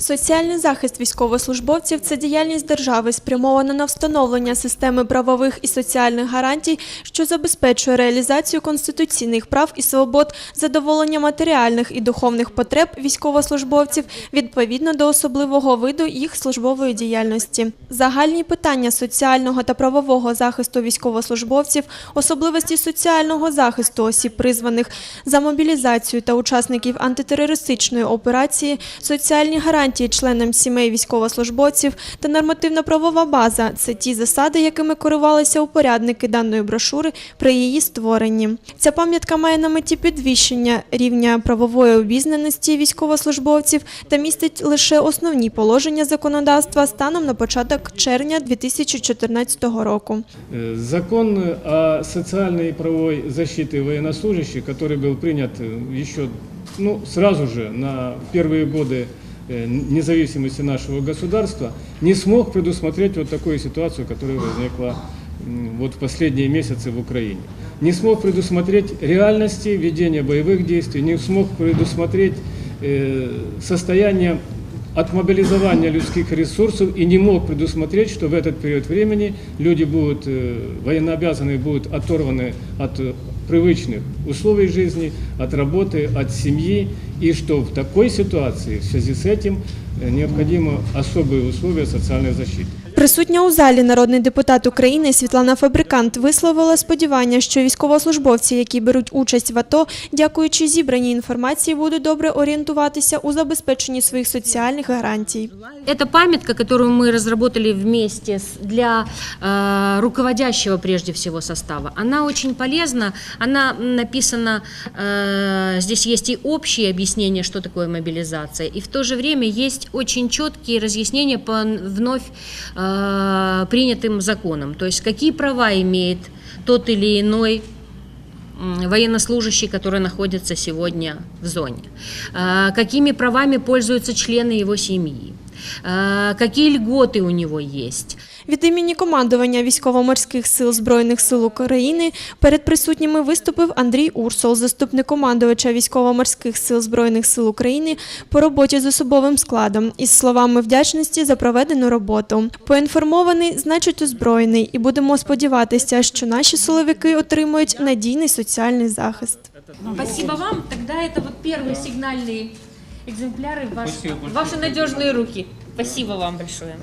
Соціальний захист військовослужбовців це діяльність держави, спрямована на встановлення системи правових і соціальних гарантій, що забезпечує реалізацію конституційних прав і свобод, задоволення матеріальних і духовних потреб військовослужбовців відповідно до особливого виду їх службової діяльності. Загальні питання соціального та правового захисту військовослужбовців, особливості соціального захисту осіб, призваних за мобілізацію та учасників антитерористичної операції, соціальні гарантії членам сімей військовослужбовців та нормативно-правова база це ті засади, якими керувалися упорядники даної брошури при її створенні. Ця пам'ятка має на меті підвищення рівня правової обізнаності військовослужбовців та містить лише основні положення законодавства станом на початок червня 2014 року. Э, Закон о социальной и правовой защите военнослужащих, который был принят э, еще ну, сразу же на первые годы э, независимости нашего государства, не смог предусмотреть вот такую ситуацию, которая возникла вот в последние месяцы в Украине. Не смог предусмотреть реальности ведения боевых действий, не смог предусмотреть э, состояние отмобилизования людских ресурсов и не мог предусмотреть, что в этот период времени люди будут, э, военнообязанные будут оторваны от э, привычных условий жизни, от работы, от семьи, и что в такой ситуации в связи с этим э, необходимы особые условия социальной защиты. Присутня у залі народний депутат України Світлана Фабрикант висловила сподівання, що військовослужбовці, які беруть участь в АТО, дякуючи зібраній інформації, будуть добре орієнтуватися у забезпеченні своїх соціальних гарантій. Это памятка, которую мы разработали вместе с- для э, руководящего прежде всего состава. Она очень полезна, она написана, э, здесь есть и общие объяснения, что такое мобилизация, и в то же время есть очень четкие разъяснения по н- вновь э, принятым законам, то есть какие права имеет тот или иной м, военнослужащий, который находится сегодня в зоне, Э, какими правами пользуются члены его семьи, Э, какие льготы у него есть. Від імені командування військово-морських сил Збройних сил України перед присутніми виступив Андрій Урсол, заступник командувача військово-морських сил Збройних сил України по роботі з особовим складом, із словами вдячності за проведену роботу. Поінформований, значить озброєний, і будемо сподіватися, що наші силовики отримують надійний соціальний захист. Спасибо вам. Тогда это вот первые сигнальные экземпляры в, ваш- в ваши надежные руки. Спасибо вам большое.